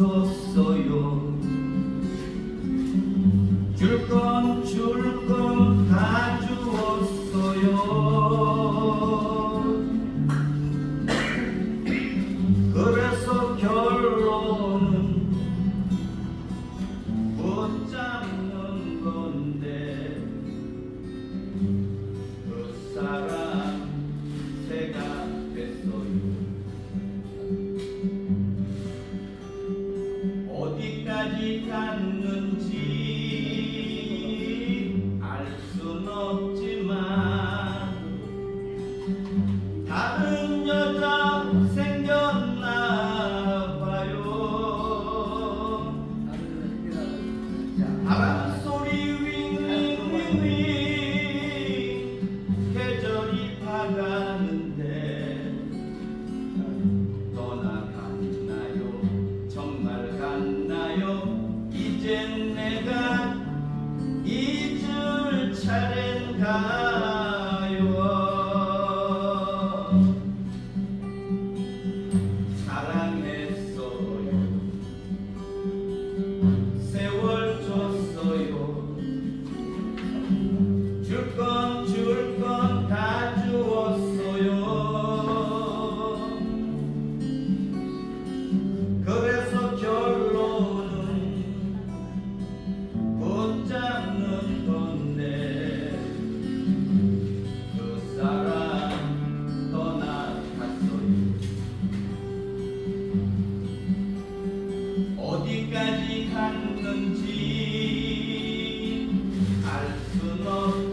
없었어요. 줄 건 줄 건 다 주었어요. 그래서 결론은 못 잡는 건데 그 사람 줄건줄건다 주었어요. 그래서 결론은 붙잡는 건데 그 사람 떠나갔어요. 어디까지 갔는지 알 수는 없